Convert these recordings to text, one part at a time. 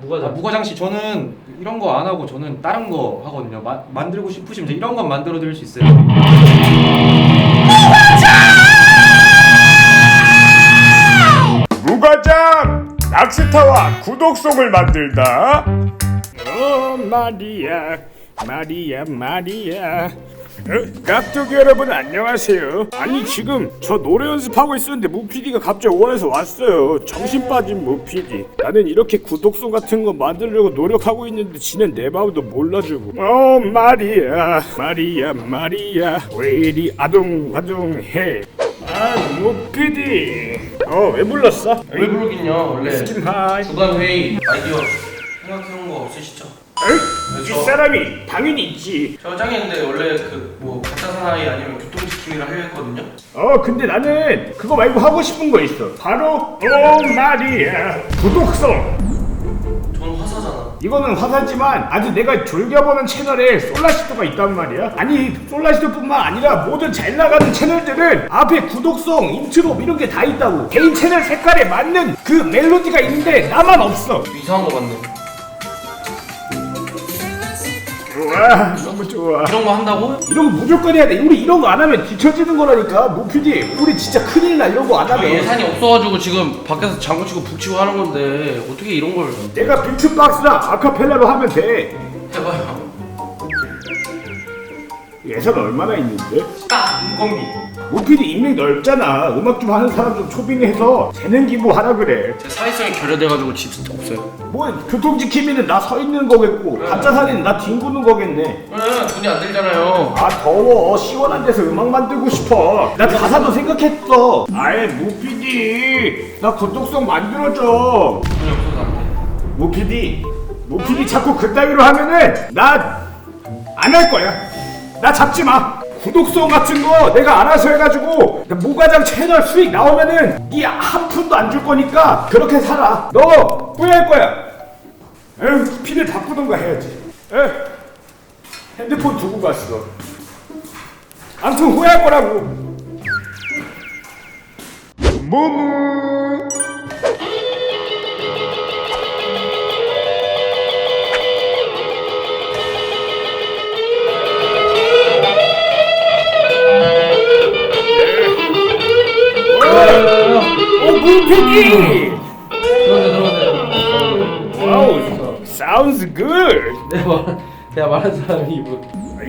무과장. 아, 무과장 씨 저는 이런 거 안 하고 저는 다른 거 하거든요. 마, 만들고 싶으시면 이런 건 만들어 드릴 수 있어요. 무과장 낚시타와 구독송을 만들다 어 마리아 마리아 마리아 어, 깍두기 여러분 안녕하세요. 아니 지금 저 노래 연습하고 있었는데 무피디가 갑자기 원해서 왔어요. 정신 빠진 무피디. 나는 이렇게 구독송 같은 거 만들려고 노력하고 있는데 지는 내 마음도 몰라주고. 어 마리아 마리아 마리아 왜 이리 아둥아둥해? 아 무피디. 어 왜 불렀어? 왜 부르긴요 원래? 스킨 하이. 주간 회의. 아이디어. 생각해온 거 없으시죠? 에이, 이 사람이 당연히 있지. 저 짱이었는데 원래 그 뭐 가짜 사나이 아니면 교통지킴이를 하려 했거든요. 어, 근데 나는 그거 말고 하고 싶은 거 있어. 바로 오 마리아 구독성. 전 화사잖아. 이거는 화사지만 아주 내가 즐겨보는 채널에 솔라시도가 있단 말이야. 아니 솔라시도뿐만 아니라 모든 잘 나가는 채널들은 앞에 구독성, 인트로 이런 게 다 있다고. 개인 채널 색깔에 맞는 그 멜로디가 있는데 나만 없어. 이상한 거 같네. 와 너무 좋아. 이런 거 한다고? 이런 거 무조건 해야 돼. 우리 이런 거 안 하면 뒤처지는 거라니까. 모피디, 우리 진짜 큰일 나. 이런 거안 아, 하면. 예산이 없어가지고 지금 밖에서 장구 치고 북 치고 하는 건데 어떻게 이런 걸 내가 비트박스랑 아카펠라로 하면 돼. 해봐요. 예산 얼마나 있는데? 딱 인건비. 모피디 인맥 넓잖아. 음악 좀 하는 사람 좀 초빙해서 재능 기부하라 그래. 제 사회성이 결여돼가지고 진짜 없어요. 뭐 교통 지킴이는 나 서 있는 거겠고 가짜 사진은 나 뒹구는 거겠네. 그래 돈이 안 들잖아요. 아 더워 시원한 데서 음악 만들고 싶어. 나 가사도 생각했어. 아예 모피디 나 구독성 만들어줘. 돈이 없어서 안 돼. 모피디 모피디 자꾸 그따위로 하면은 나 안 할 거야 나 잡지 마 구독성 같은 거 내가 알아서 해가지고 나 모가장 채널 수익 나오면은 니 한 푼도 안 줄 거니까 그렇게 살아. 너 후회할 거야. 에휴 피를 바꾸던가 해야지. 에 핸드폰 두고 갔어. 암튼 후회할 거라고. 무무 오 무피디 들어오세요 들어오세요. 와우 sounds good 내가 말 내가 말한 사람이 이분.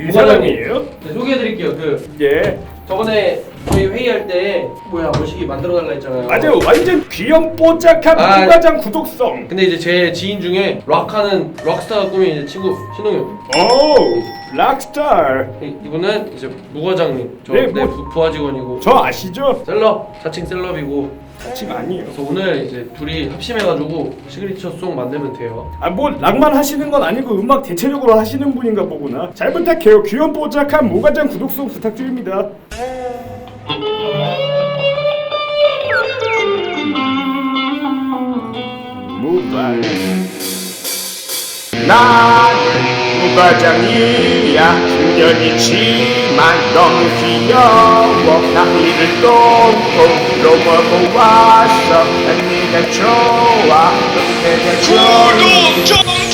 이 사람이에요? 네, 소개해드릴게요. 그 예 저번에 저희 회의할 때 뭐야 뭐시기 만들어 달라 했잖아요. 맞아요 완전 귀염 뽀짝한 아, 무과장 구독성 근데 이제 제 지인 중에 락하는 락스타가 꾸민 이제 친구 신동엽. 오 락스타 이- 이분은 이제 무과장님. 저 네, 내 뭐- 부, 부하 직원이고. 저 아시죠? 셀럽 자칭 셀럽이고. 같이 아니에요. 그래서 오늘 이제 둘이 합심해가지고 시그니처 송 만들면 돼요. 아 뭐 락만 하시는 건 아니고 음악 대체적으로 하시는 분인가 보구나. 잘 부탁해요. 귀염 뽀짝한 무과장 구독성 부탁드립니다. 무발 난 무과장이야. 10년이지 만 너무 귀여워. 나 이를 똥똥으로 먹고 왔어 난 네가 좋아. 넌 내가 좋아